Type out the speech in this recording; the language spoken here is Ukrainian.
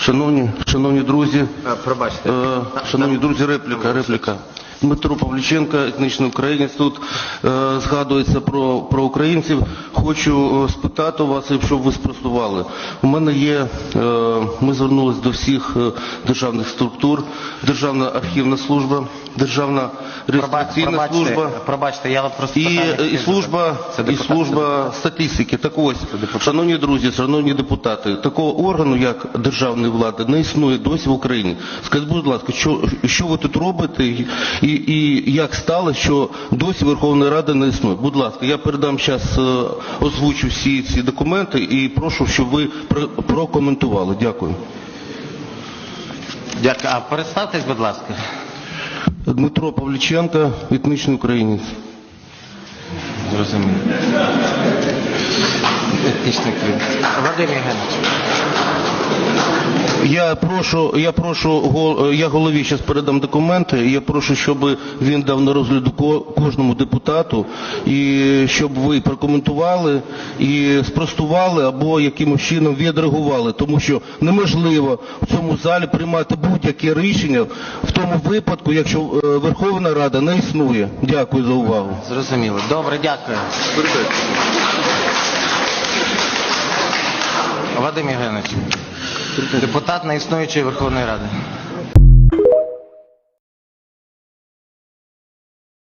Шановні, шановні друзі, Е, Пробачте. е, шановні друзі, репліка, репліка. Дмитро Павліченко, етнічний українець. Тут е, згадується про, про українців. Хочу е, спитати у вас, щоб ви спростували. У мене є, е, ми звернулися до всіх е, державних структур, Державна архівна служба, Державна реєстраційна Пробачте, служба. пробачте, я просто І, і служба. І служба статистики. Так ось, шановні друзі, шановні депутати, такого органу, як державної влади, не існує досі в Україні. Скажіть, будь ласка, що, що ви тут робите і, і, і як стало, що досі Верховної Ради не існує? Будь ласка, я передам зараз, озвучу всі ці документи і прошу, щоб ви про- прокоментували. Дякую. Дякую. А представтесь, будь ласка. Дмитро Павліченко, етнічний українець. Зрозуміло. Етнічний клін. Вадим Євгенович. Я прошу, я прошу, я голові зараз передам документи. Я прошу, щоб він дав на розгляд кожному депутату, і щоб ви прокоментували і спростували або якимось чином відреагували, тому що неможливо в цьому залі приймати будь-яке рішення в тому випадку, якщо е, Верховна Рада не існує. Дякую за увагу. Зрозуміло. Добре, дякую. Вадим Євгенович. Депутат неіснуючої Верховної Ради.